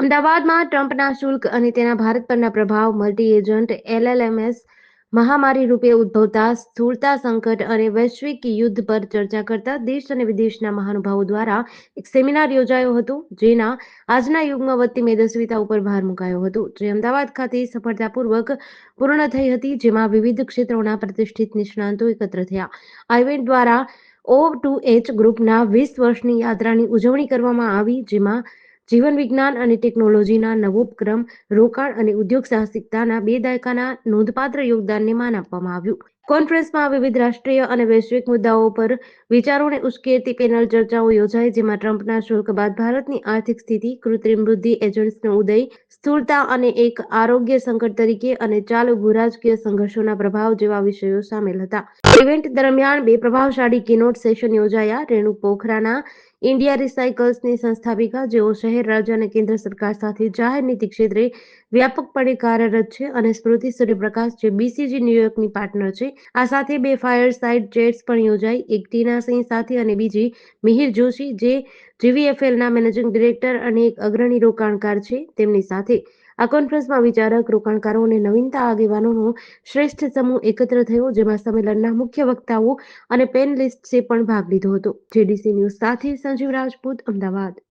અમદાવાદમાં ટ્રમ્પના શુલ્ક અને તેના ભારત પરના પ્રભાવ મલ્ટી એજન્ટ એલએલએમએસ મહામારી રૂપે ઉદ્ભવતા સ્થૂળતા સંકટ અને વૈશ્વિક યુદ્ધ પર ચર્ચા કરતા દેશ અને વિદેશના મહાનુભાવો દ્વારા એક સેમિનાર યોજાયો હતો, જેના આજના યુગમાં વધતી મેદસ્વીતા ઉપર ભાર મુકાયો હતો. જે અમદાવાદ ખાતે સફળતાપૂર્વક પૂર્ણ થઈ હતી, જેમાં વિવિધ ક્ષેત્રોના પ્રતિષ્ઠિત નિષ્ણાંતો એકત્ર થયા. આ ઇવેન્ટ દ્વારા ઓ ટુ એચ ગ્રુપના વીસ વર્ષની યાત્રાની ઉજવણી કરવામાં આવી, જેમાં જીવન વિજ્ઞાન અને ટેકનોલોજીના નવોપક્રમ રોકાણ અને ઉદ્યોગ સાહસિકતાના બે દાયકાના નોંધપાત્ર યોગદાનને માન આપવામાં આવ્યું. કોન્ફરન્સમાં વિવિધ રાષ્ટ્રીય અને વૈશ્વિક મુદ્દાઓ પર વિચારોને ઉશ્કેરતી પેનલ ચર્ચાઓ યોજાઈ, જેમાં ટ્રમ્પના શુલ્ક બાદ ભારતની આર્થિક સ્થિતિ, કૃત્રિમ વૃદ્ધિ એજન્ટ્સનો ઉદય, સ્થૂળતા અને એક આરોગ્ય સંકટ તરીકે અને ચાલુ ભૂરાજકીય સંઘર્ષોના પ્રભાવ જેવા વિષયો સામેલ હતા. ઇવેન્ટ દરમિયાન બે પ્રભાવશાળી કિનોટ સેશન યોજાયા. રેણુ પોખરાના ઇન્ડિયા રિસાયકલ્સની સંસ્થાપિકા, જેઓ શહેર, રાજ્ય અને કેન્દ્ર સરકાર સાથે જાહેર નીતિ ક્ષેત્રે વ્યાપકપણે કાર્યરત છે અને સ્મૃતિ સૂર્યપ્રકાશ, જે બીસીજી ન્યુયોર્કની પાર્ટનર છે આ સાથે બે ફાયર સાઇડ ચેટ્સ પણ યોજાઈ, એક ટીના સિંહ સાથે અને બીજી મિહિર જોશી, જે જીવીએફએલના મેનેજિંગ ડિરેક્ટર અને એક અગ્રણી રોકાણકાર છે. તેમની સાથે આ કોન્ફરન્સમાં વિચારક, રોકાણકારો અને નવીનતા આગેવાનોનો શ્રેષ્ઠ સમૂહ એકત્ર થયો, જેમાં સંમેલનના મુખ્ય વક્તાઓ અને પેનલિસ્ટ્સે પણ ભાગ લીધો હતો. જેડીસી ન્યૂઝ સાથે સંજીવ રાજપૂત, અમદાવાદ.